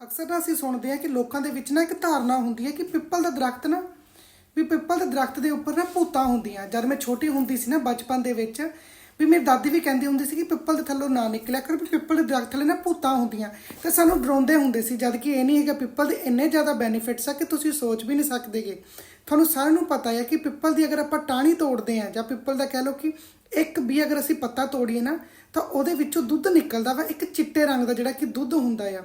ਅਕਸਰ ਨਾ ਅਸੀਂ ਸੁਣਦੇ ਹਾਂ ਕਿ ਲੋਕਾਂ ਦੇ ਵਿੱਚ ਨਾ ਇੱਕ ਧਾਰਨਾ ਹੁੰਦੀ ਹੈ ਕਿ ਪਿੱਪਲ ਦਾ ਦਰਖਤ ਨਾ, ਵੀ ਪਿੱਪਲ ਦੇ ਦਰਖਤ ਦੇ ਉੱਪਰ ਨਾ ਭੂਤਾਂ ਹੁੰਦੀਆਂ। ਜਦ ਮੈਂ ਛੋਟੀ ਹੁੰਦੀ ਸੀ ਨਾ ਬਚਪਨ ਦੇ ਵਿੱਚ, ਵੀ ਮੇਰੀ ਦਾਦੀ ਵੀ ਕਹਿੰਦੀ ਹੁੰਦੀ ਸੀ ਕਿ ਪਿੱਪਲ ਦੇ ਥੱਲੋਂ ਨਾ ਨਿਕਲਿਆ ਕਰ, ਵੀ ਪਿੱਪਲ ਦੇ ਦਰਖਤ ਥੱਲੇ ਨਾ ਭੂਤਾਂ ਹੁੰਦੀਆਂ। ਤੇ ਸਾਨੂੰ ਡਰਾਉਂਦੇ ਹੁੰਦੇ ਸੀ, ਜਦ ਕਿ ਇਹ ਨਹੀਂ ਹੈਗਾ ਪਿੱਪਲ ਦੇ ਇੰਨੇ ਜ਼ਿਆਦਾ ਬੈਨੀਫਿਟਸ ਆ ਕਿ ਤੁਸੀਂ ਸੋਚ ਵੀ ਨਹੀਂ ਸਕਦੇਗੇ। ਤੁਹਾਨੂੰ ਸਾਰਿਆਂ ਨੂੰ ਪਤਾ ਹੈ ਕਿ ਪਿੱਪਲ ਦੀ ਅਗਰ ਆਪਾਂ ਟਾਹਣੀ ਤੋੜਦੇ ਆ ਜਾਂ ਪਿੱਪਲ ਦਾ ਕਹਿ ਲਓ ਕਿ ਇੱਕ ਵੀ ਅਗਰ ਅਸੀਂ ਪੱਤਾ ਤੋੜੀਏ ਨਾ, ਤਾਂ ਉਹਦੇ ਵਿੱਚੋਂ ਦੁੱਧ ਨਿਕਲਦਾ ਵਾ ਇੱਕ ਚਿੱਟੇ ਰੰਗ ਦਾ ਜਿਹੜਾ ਕਿ ਦੁੱਧ ਹੁੰਦਾ ਆ।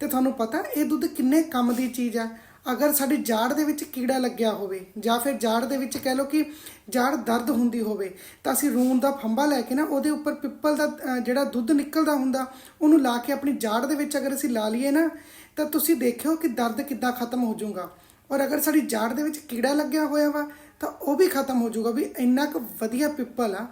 ਤੇ ਤੁਹਾਨੂੰ ਪਤਾ ਇਹ ਦੁੱਧ ਕਿੰਨੇ ਕੰਮ ਦੀ ਚੀਜ਼ ਆ। ਅਗਰ ਸਾਡੀ ਜਾੜ ਦੇ ਵਿੱਚ ਕੀੜਾ ਲੱਗਿਆ ਹੋਵੇ ਜਾਂ ਫਿਰ ਜਾੜ ਦੇ ਵਿੱਚ ਕਹਿ ਲਓ ਕਿ ਜਾੜ ਦਰਦ ਹੁੰਦੀ ਹੋਵੇ, ਤਾਂ ਅਸੀਂ ਰੂਣ ਦਾ ਫੰਬਾ ਲੈ ਕੇ ਨਾ ਉਹਦੇ ਉੱਪਰ ਪਿੱਪਲ ਦਾ ਜਿਹੜਾ ਦੁੱਧ ਨਿਕਲਦਾ ਹੁੰਦਾ, ਉਹਨੂੰ ਲਾ ਕੇ ਆਪਣੀ ਜਾੜ ਦੇ ਵਿੱਚ ਅਗਰ ਅਸੀਂ ਲਾ ਲਈਏ ਨਾ, ਤਾਂ ਤੁਸੀਂ ਦੇਖਿਓ ਕਿ ਦਰਦ ਕਿੱਦਾਂ ਖਤਮ ਹੋ ਜਾਊਗਾ। ਔਰ ਅਗਰ ਸਾਡੀ ਜਾੜ ਦੇ ਵਿੱਚ ਕੀੜਾ ਲੱਗਿਆ ਹੋਇਆ ਵਾ ਤਾਂ ਉਹ ਵੀ ਖਤਮ ਹੋ ਜਾਊਗਾ ਵੀ ਇੰਨਾ ਕੁ ਵਧੀਆ ਪਿੱਪਲ ਆ।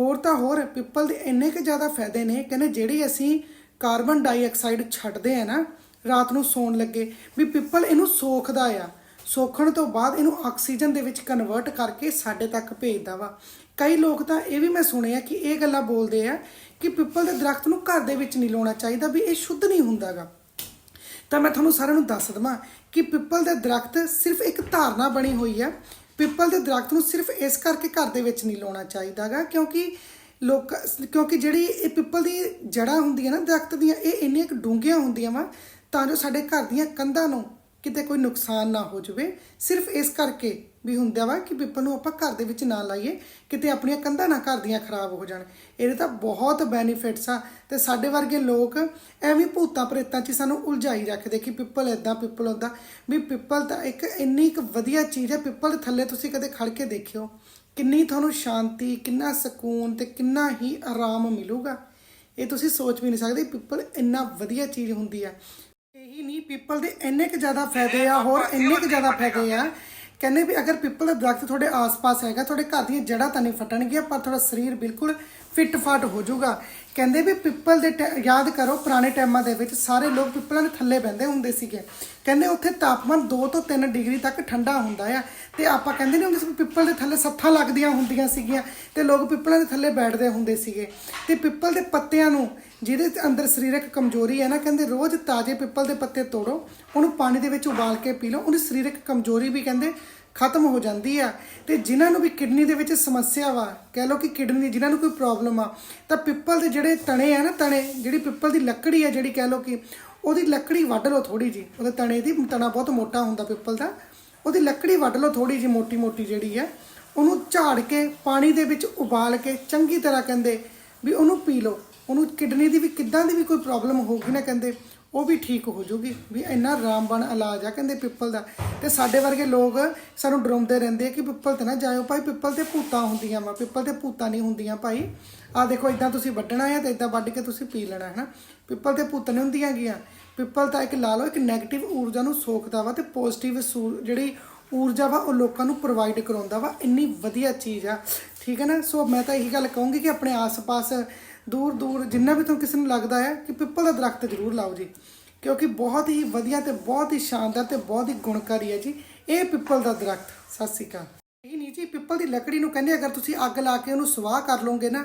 ਹੋਰ ਤਾਂ ਹੋਰ, ਪਿੱਪਲ ਦੇ ਇੰਨੇ ਕੁ ਜ਼ਿਆਦਾ ਫਾਇਦੇ ਨੇ ਕਹਿੰਦੇ ਜਿਹੜੀ ਅਸੀਂ ਕਾਰਬਨ ਡਾਈਆਕਸਾਈਡ ਛੱਡਦੇ ਆ ਨਾ, ਰਾਤ ਨੂੰ ਸੌਣ ਲੱਗੇ, ਵੀ ਪਿੱਪਲ ਇਹਨੂੰ ਸੋਖਦਾ ਆ। ਸੋਖਣ ਤੋਂ ਬਾਅਦ ਇਹਨੂੰ ਆਕਸੀਜਨ ਦੇ ਵਿੱਚ ਕਨਵਰਟ ਕਰਕੇ ਸਾਡੇ ਤੱਕ ਭੇਜਦਾ ਵਾ। ਕਈ ਲੋਕ ਤਾਂ ਇਹ ਵੀ ਮੈਂ ਸੁਣਿਆ ਕਿ ਇਹ ਗੱਲਾਂ ਬੋਲਦੇ ਆ ਕਿ ਪਿੱਪਲ ਦੇ ਦਰਖਤ ਨੂੰ ਘਰ ਦੇ ਵਿੱਚ ਨਹੀਂ ਲਾਉਣਾ ਚਾਹੀਦਾ ਵੀ ਇਹ ਸ਼ੁੱਧ ਨਹੀਂ ਹੁੰਦਾਗਾ ਤਾਂ ਮੈਂ ਤੁਹਾਨੂੰ ਸਾਰਿਆਂ ਨੂੰ ਦੱਸ ਦਵਾਂ ਕਿ ਪਿੱਪਲ ਦੇ ਦਰਖਤ ਸਿਰਫ ਇੱਕ ਧਾਰਨਾ ਬਣੀ ਹੋਈ ਆ ਪਿੱਪਲ ਦੇ ਦਰਖਤ ਨੂੰ ਸਿਰਫ ਇਸ ਕਰਕੇ ਘਰ ਦੇ ਵਿੱਚ ਨਹੀਂ ਲਾਉਣਾ ਚਾਹੀਦਾਗਾ, ਕਿਉਂਕਿ ਲੋਕ, ਕਿਉਂਕਿ ਜਿਹੜੀ ਇਹ ਪਿੱਪਲ ਦੀ ਜੜ੍ਹਾਂ ਹੁੰਦੀਆਂ ਨਾ ਦਰਖਤ ਦੀਆਂ, ਇਹ ਇੰਨੀਆਂ ਡੂੰਘੀਆਂ ਹੁੰਦੀਆਂ ਵਾ, ਤਾਂ ਜੋ ਸਾਡੇ ਘਰ ਦੀਆਂ ਕੰਧਾਂ ਨੂੰ ਕਿਤੇ ਕੋਈ ਨੁਕਸਾਨ ਨਾ ਹੋ ਜਾਵੇ। ਸਿਰਫ ਇਸ ਕਰਕੇ ਵੀ ਹੁੰਦਾ ਵਾ ਕਿ ਪਿੱਪਲ ਨੂੰ ਆਪਾਂ ਘਰ ਦੇ ਵਿੱਚ ਨਾ ਲਾਈਏ, ਕਿਤੇ ਆਪਣੀਆਂ ਕੰਧਾਂ ਨਾ ਘਰ ਦੀਆਂ ਖਰਾਬ ਹੋ ਜਾਣ। ਇਹਦੇ ਤਾਂ ਬਹੁਤ ਬੈਨੀਫਿਟਸ ਆ ਤੇ ਸਾਡੇ ਵਰਗੇ ਲੋਕ ਐਵੇਂ ਭੂਤਾਂ ਪ੍ਰੇਤਾਂ 'ਚ ਹੀ ਸਾਨੂੰ ਉਲਝਾਈ ਰੱਖਦੇ ਕਿ ਪਿੱਪਲ ਇਦਾਂ ਪਿੱਪਲ ਉਦਾਂ ਵੀ ਪਿੱਪਲ ਤਾਂ ਇੱਕ ਇੰਨੀ ਇੱਕ ਵਧੀਆ ਚੀਜ਼ ਹੈ, ਪਿੱਪਲ ਥੱਲੇ ਤੁਸੀਂ ਕਦੇ ਖੜ ਕੇ ਦੇਖਿਓ, ਕਿੰਨੀ ਤੁਹਾਨੂੰ ਸ਼ਾਂਤੀ, ਕਿੰਨਾ ਸਕੂਨ ਤੇ ਕਿੰਨਾ ਹੀ ਆਰਾਮ ਮਿਲੂਗਾ। ਇਹ ਤੁਸੀਂ ਸੋਚ ਵੀ ਨਹੀਂ ਸਕਦੇ, ਪਿੱਪਲ ਇੰਨਾ ਵਧੀਆ ਚੀਜ਼ ਹੁੰਦੀ ਆ। ਇਹੀ ਨਹੀਂ ਪਿੱਪਲ ਦੇ ਇੰਨੇ ਕੁ ਜ਼ਿਆਦਾ ਫਾਇਦੇ ਆ, ਹੋਰ ਇੰਨੇ ਕੁ ਜ਼ਿਆਦਾ ਫਾਇਦੇ ਆ। ਕਹਿੰਦੇ ਵੀ ਅਗਰ ਪਿੱਪਲ ਦਾ ਦਰਖਤ ਤੁਹਾਡੇ ਆਸ-ਪਾਸ ਹੈਗਾ, ਤੁਹਾਡੇ ਘਰ ਦੀਆਂ ਜੜ੍ਹਾਂ ਤਾਂ ਨਹੀਂ ਫਟਣਗੀਆਂ, ਪਰ ਤੁਹਾਡਾ ਸਰੀਰ ਬਿਲਕੁਲ ਫਿੱਟ ਫਾਟ ਹੋ ਜਾਊਗਾ। ਕਹਿੰਦੇ ਵੀ ਪਿੱਪਲ ਦੇ ਟੈ- ਯਾਦ ਕਰੋ, ਪੁਰਾਣੇ ਟਾਈਮਾਂ ਦੇ ਵਿੱਚ ਸਾਰੇ ਲੋਕ ਪਿੱਪਲਾਂ ਦੇ ਥੱਲੇ ਬਹਿੰਦੇ ਹੁੰਦੇ ਸੀਗੇ। ਕਹਿੰਦੇ ਉੱਥੇ ਤਾਪਮਾਨ 2 ਤੋਂ 3 ਡਿਗਰੀ ਤੱਕ ਠੰਡਾ ਹੁੰਦਾ ਆ। ਤੇ ਆਪਾਂ ਕਹਿੰਦੇ ਨਹੀਂ ਹੁੰਦੇ ਸੀ ਪਿੱਪਲ ਦੇ ਥੱਲੇ ਸੱਥਾਂ ਲੱਗਦੀਆਂ ਹੁੰਦੀਆਂ ਸੀਗੀਆਂ ਤੇ ਲੋਕ ਪਿੱਪਲਾਂ ਦੇ ਥੱਲੇ ਬੈਠਦੇ ਹੁੰਦੇ ਸੀਗੇ। ਤੇ ਪਿੱਪਲ ਦੇ ਪੱਤਿਆਂ ਨੂੰ, ਜਿਹਦੇ ਅੰਦਰ ਸਰੀਰਕ ਕਮਜ਼ੋਰੀ ਹੈ ਨਾ, ਕਹਿੰਦੇ ਰੋਜ਼ ਤਾਜ਼ੇ ਪਿੱਪਲ ਦੇ ਪੱਤੇ ਤੋੜੋ, ਉਹਨੂੰ ਪਾਣੀ ਦੇ ਵਿੱਚ ਉਬਾਲ ਕੇ ਪੀ ਲਓ, ਉਹਦੀ ਸਰੀਰਕ ਕਮਜ਼ੋਰੀ ਵੀ ਕਹਿੰਦੇ ਖਤਮ ਹੋ ਜਾਂਦੀ ਆ। ਤੇ ਜਿਨ੍ਹਾਂ ਨੂੰ ਵੀ ਕਿਡਨੀ ਦੇ ਵਿੱਚ ਸਮੱਸਿਆ ਵਾ, ਕਹਿ ਲਓ ਕਿ ਕਿਡਨੀ ਦੀ ਜਿਨ੍ਹਾਂ ਨੂੰ ਕੋਈ ਪ੍ਰੋਬਲਮ ਆ, ਤਾਂ ਪਿੱਪਲ ਦੇ ਜਿਹੜੇ ਤਣੇ ਆ ਨਾ ਤਣੇ, ਜਿਹੜੀ ਪਿੱਪਲ ਦੀ ਲੱਕੜੀ ਆ ਜਿਹੜੀ ਕਹਿ ਲਓ ਕਿ ਉਹਦੀ ਲੱਕੜੀ ਵੱਢ ਲਓ ਥੋੜੀ ਜੀ ਉਹਦੇ ਤਣੇ ਦੀ ਤਣਾ ਬਹੁਤ ਮੋਟਾ ਹੁੰਦਾ ਪਿੱਪਲ ਦਾ, ਉਹਦੀ ਲੱਕੜੀ ਵੱਢ ਲਓ ਥੋੜੀ ਜੀ ਮੋਟੀ ਮੋਟੀ ਜਿਹੜੀ ਆ, ਉਹਨੂੰ ਝਾੜ ਕੇ ਪਾਣੀ ਦੇ ਵਿੱਚ ਉਬਾਲ ਕੇ ਚੰਗੀ ਤਰ੍ਹਾਂ ਕਹਿੰਦੇ ਵੀ ਉਹਨੂੰ ਪੀ ਲਓ। ਉਹਨੂੰ ਕਿਡਨੀ ਦੀ ਵੀ ਕਿੱਦਾਂ ਦੀ ਵੀ ਕੋਈ ਪ੍ਰੋਬਲਮ ਹੋਊਗੀ ਨਾ ਕਹਿੰਦੇ ਉਹ ਵੀ ਠੀਕ ਹੋ ਜਾਊਗੀ ਵੀ ਇੰਨਾ ਰਾਮਬਣ ਇਲਾਜ ਆ ਕਹਿੰਦੇ ਪਿੱਪਲ ਦਾ। ਤੇ ਸਾਡੇ ਵਰਗੇ ਲੋਕ ਸਾਨੂੰ ਡਰਾਉਂਦੇ ਰਹਿੰਦੇ ਆ ਕਿ ਪਿੱਪਲ ਤੇ ਨਾ ਜਾਇਓ। ਭਾਈ ਪਿੱਪਲ ਤੇ ਭੂਤਾਂ ਹੁੰਦੀਆਂ ਵਾ, ਪਿੱਪਲ ਤੇ ਭੂਤਾਂ ਨਹੀਂ ਹੁੰਦੀਆਂ ਭਾਈ। ਆ ਦੇਖੋ ਇਦਾਂ ਤੁਸੀਂ ਵੱਢਣਾ ਆ ਤੇ ਇਦਾਂ ਵੱਢ ਕੇ ਤੁਸੀਂ ਪੀ ਲੈਣਾ ਹੈ ਨਾ ਪਿੱਪਲ ਤੇ ਭੂਤ ਨਹੀਂ ਹੁੰਦੀਆਂ ਗੀਆਂ। ਪਿੱਪਲ ਤਾਂ ਇੱਕ ਲਾ ਲਓ, ਇੱਕ 네ਗੇਟਿਵ ਊਰਜਾ ਨੂੰ ਸੋਖਦਾ ਵਾ ਤੇ ਪੋਜ਼ਿਟਿਵ ਜਿਹੜੀ ਊਰਜਾ ਵਾ ਉਹ ਲੋਕਾਂ ਨੂੰ ਪ੍ਰੋਵਾਈਡ ਕਰਾਉਂਦਾ ਵਾ। ਇੰਨੀ ਵਧੀਆ ਚੀਜ਼ ਆ, ਠੀਕ ਹੈ ਨਾ? ਸੋ ਮੈਂ ਤਾਂ ਇਹੀ ਗੱਲ ਕਹੂੰਗੀ ਕਿ ਆਪਣੇ ਆਸ-ਪਾਸ ਦੂਰ ਦੂਰ ਜਿੰਨਾ ਵੀ ਤੁਹਾਨੂੰ ਕਿਸੇ ਨੂੰ ਲੱਗਦਾ ਹੈ ਕਿ ਪਿੱਪਲ ਦਾ ਦਰਖਤ ਜ਼ਰੂਰ ਲਾਓ ਜੀ। ਕਿਉਂਕਿ ਬਹੁਤ ਹੀ ਵਧੀਆ ਤੇ ਬਹੁਤ ਹੀ ਸ਼ਾਨਦਾਰ ਤੇ ਬਹੁਤ ਹੀ ਗੁਣਕਾਰੀ ਹੈ ਜੀ ਇਹ ਪਿੱਪਲ ਦਾ ਦਰਖਤ। ਸਤਿ ਸ਼੍ਰੀ ਅਕਾਲ। ਇਹ ਨਹੀਂ ਜੀ, ਪਿੱਪਲ ਦੀ ਲੱਕੜੀ ਨੂੰ ਕਹਿੰਦੇ ਅਗਰ ਤੁਸੀਂ ਅੱਗ ਲਾ ਕੇ ਉਹਨੂੰ ਸਵਾਹ ਕਰ ਲਓਗੇ ਨਾ,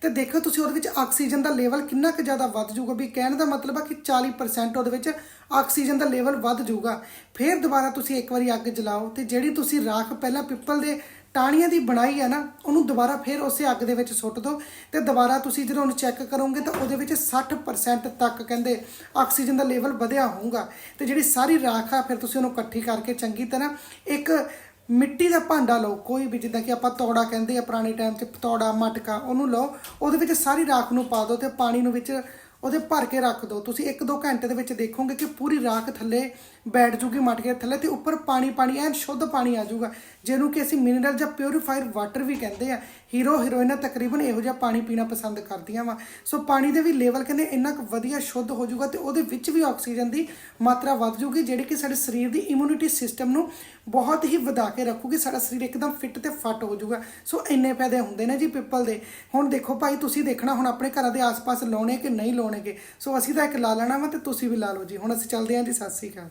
ਤੇ ਦੇਖੋ ਤੁਸੀਂ ਉਹਦੇ ਵਿੱਚ ਆਕਸੀਜਨ ਦਾ ਲੈਵਲ ਕਿੰਨਾ ਕੁ ਜ਼ਿਆਦਾ ਵੱਧ ਜਾਊਗਾ। ਵੀ ਕਹਿਣ ਦਾ ਮਤਲਬ ਆ ਕਿ 40% ਉਹਦੇ ਵਿੱਚ ਆਕਸੀਜਨ ਦਾ ਲੈਵਲ ਵੱਧ ਜਾਊਗਾ। ਫਿਰ ਦੁਬਾਰਾ ਤੁਸੀਂ ਇੱਕ ਵਾਰੀ ਅੱਗ ਜਲਾਓ ਤੇ ਜਿਹੜੀ ਤੁਸੀਂ ਰਾਖ ਪਹਿਲਾਂ ਪਿੱਪਲ ਦੇ ਟਾਹਣੀਆਂ ਦੀ ਬਣਾਈ ਹੈ ਨਾ, ਉਹਨੂੰ ਦੁਬਾਰਾ ਫਿਰ ਉਸੇ ਅੱਗ ਦੇ ਵਿੱਚ ਸੁੱਟ ਦਿਓ ਤੇ ਦੁਬਾਰਾ ਤੁਸੀਂ ਜਦੋਂ ਉਹਨੂੰ ਚੈੱਕ ਕਰੋਗੇ ਤਾਂ ਉਹਦੇ ਵਿੱਚ 60% ਤੱਕ ਕਹਿੰਦੇ ਆਕਸੀਜਨ ਦਾ ਲੈਵਲ ਵਧਿਆ ਹੋਊਗਾ। ਤੇ ਜਿਹੜੀ ਸਾਰੀ ਰਾਖ ਆ, ਫਿਰ ਤੁਸੀਂ ਉਹਨੂੰ ਇਕੱਠੀ ਕਰਕੇ ਚੰਗੀ ਤਰ੍ਹਾਂ ਇੱਕ ਮਿੱਟੀ ਦਾ ਭਾਂਡਾ ਲਓ, ਕੋਈ ਵੀ ਜਿੱਦਾਂ ਕਿ ਆਪਾਂ ਤੌੜਾ ਕਹਿੰਦੇ ਆ ਪੁਰਾਣੇ ਟਾਈਮ 'ਚ, ਤੌੜਾ ਮਟਕਾ ਉਹਨੂੰ ਲਓ, ਉਹਦੇ ਵਿੱਚ ਸਾਰੀ ਰਾਖ ਨੂੰ ਪਾ ਦਿਓ ਤੇ ਪਾਣੀ ਨੂੰ ਵਿੱਚ ਉਹਦੇ ਭਰ ਕੇ ਰੱਖ ਦਿਓ ਤੁਸੀਂ 1-2 ਘੰਟੇ ਦੇ ਵਿੱਚ ਦੇਖੋਗੇ ਕਿ ਪੂਰੀ ਰਾਖ ਥੱਲੇ ਬੈਠ ਜੂਗੀ ਮਟਕੇ ਥੱਲੇ ਤੇ ਉੱਪਰ ਪਾਣੀ ਪਾਣੀ, ਐਨ ਸ਼ੁੱਧ ਪਾਣੀ ਆ ਜਾਊਗਾ, ਜਿਹਨੂੰ ਕਿ ਅਸੀਂ ਮਿਨਰਲ ਜਾਂ ਪਿਉਰੀਫਾਇਰ ਵਾਟਰ ਵੀ ਕਹਿੰਦੇ ਆ। ਹੀਰੋ ਹੀਰੋਇਨਾਂ ਤਕਰੀਬਨ ਇਹੋ ਜਿਹਾ ਪਾਣੀ ਪੀਣਾ ਪਸੰਦ ਕਰਦੀਆਂ ਵਾ। ਸੋ ਪਾਣੀ ਦੇ ਵੀ ਲੈਵਲ ਕਹਿੰਦੇ ਇੰਨਾ ਕੁ ਵਧੀਆ ਸ਼ੁੱਧ ਹੋ ਜਾਊਗਾ ਤੇ ਉਹਦੇ ਵਿੱਚ ਵੀ ਆਕਸੀਜਨ ਦੀ ਮਾਤਰਾ ਵੱਧ ਜੂਗੀ, ਜਿਹੜੀ ਕਿ ਸਾਡੇ ਸਰੀਰ ਦੀ ਇਮਿਊਨਿਟੀ ਸਿਸਟਮ ਨੂੰ ਬਹੁਤ ਹੀ ਵਧਾ ਕੇ ਰੱਖੂਗੀ, ਸਾਡਾ ਸਰੀਰ ਇੱਕਦਮ ਫਿੱਟ ਤੇ ਫਟ ਹੋ ਜਾਊਗਾ। ਸੋ ਇੰਨੇ ਫਾਇਦੇ ਹੁੰਦੇ ਨੇ ਜੀ ਪਿੱਪਲ ਦੇ। ਹੁਣ ਦੇਖੋ ਭਾਈ, ਤੁਸੀਂ ਦੇਖਣਾ ਹੁਣ ਆਪਣੇ ਘਰਾਂ ਦੇ ਆਸ-ਪਾਸ ਲਾਉਣੇ ਕਿ ਨਹੀਂ ਲਾਉਣੇ। ਲਾਉਣੇਗੇ ਸੋ ਅਸੀਂ ਤਾਂ ਇੱਕ ਲਾ ਲੈਣਾ ਵਾ ਤੇ ਤੁਸੀਂ ਵੀ ਲਾ ਲਓ ਜੀ। ਹੁਣ ਅਸੀਂ ਚੱਲਦੇ ਹਾਂ ਜੀ। ਸਤਿ ਸ਼੍ਰੀ ਅਕਾਲ।